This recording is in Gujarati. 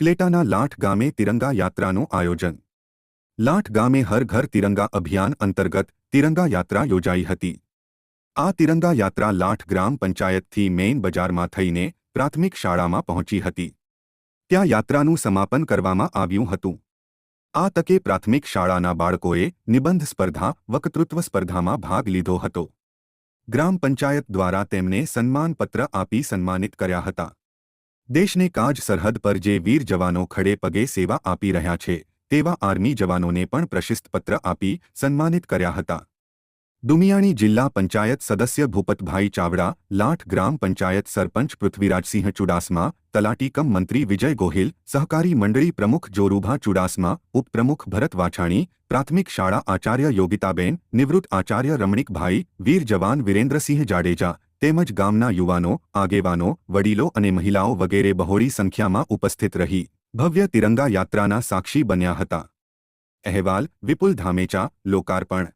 ઉપલેટાના લાઠ ગામે તિરંગા યાત્રાનું આયોજન. લાઠ ગામે હર ઘર તિરંગા અભિયાન અંતર્ગત તિરંગા યાત્રા યોજાઈ હતી. આ તિરંગા યાત્રા લાઠ ગ્રામ પંચાયતથી મેઇન બજારમાં થઈને પ્રાથમિક શાળામાં પહોંચી હતી. ત્યાં યાત્રાનું સમાપન કરવામાં આવ્યું હતું. આ તકે પ્રાથમિક શાળાના બાળકોએ નિબંધ સ્પર્ધા, વક્તૃત્વ સ્પર્ધામાં ભાગ લીધો હતો. ગ્રામ પંચાયત દ્વારા તેમને સન્માનપત્ર આપી સન્માનિત કર્યા હતા. દેશને કાજ સરહદ પર જે વીર જવાનો ખડે પગે સેવા આપી રહ્યા છે, તેવા આર્મી જવાનોને પણ પ્રશિસ્તપત્ર આપી સન્માનિત કર્યા હતા. દુમિયાણી જિલ્લા પંચાયત સદસ્ય ભૂપતભાઈ ચાવડા, લાઠ ગ્રામ પંચાયત સરપંચ પૃથ્વીરાજસિંહ ચુડાસમા, તલાટીકમ મંત્રી વિજય ગોહિલ, સહકારી મંડળી પ્રમુખ જોરુભા ચુડાસમા, ઉપપ્રમુખ ભરત વાછાણી, પ્રાથમિક શાળા આચાર્ય યોગિતાબેન, નિવૃત્ત આચાર્ય રમણીકભાઈ, વીર જવાન વિરેન્દ્રસિંહ જાડેજા તેમજ ગામના યુવાનો, આગેવાનો, વડીલો અને મહિલાઓ વગેરે બહોળી સંખ્યામાં ઉપસ્થિત રહી. ભવ્ય તિરંગા યાત્રાના સાક્ષી બન્યા હતા. અહેવાલ, વિપુલ ધામેચા, લોકાર્પણ.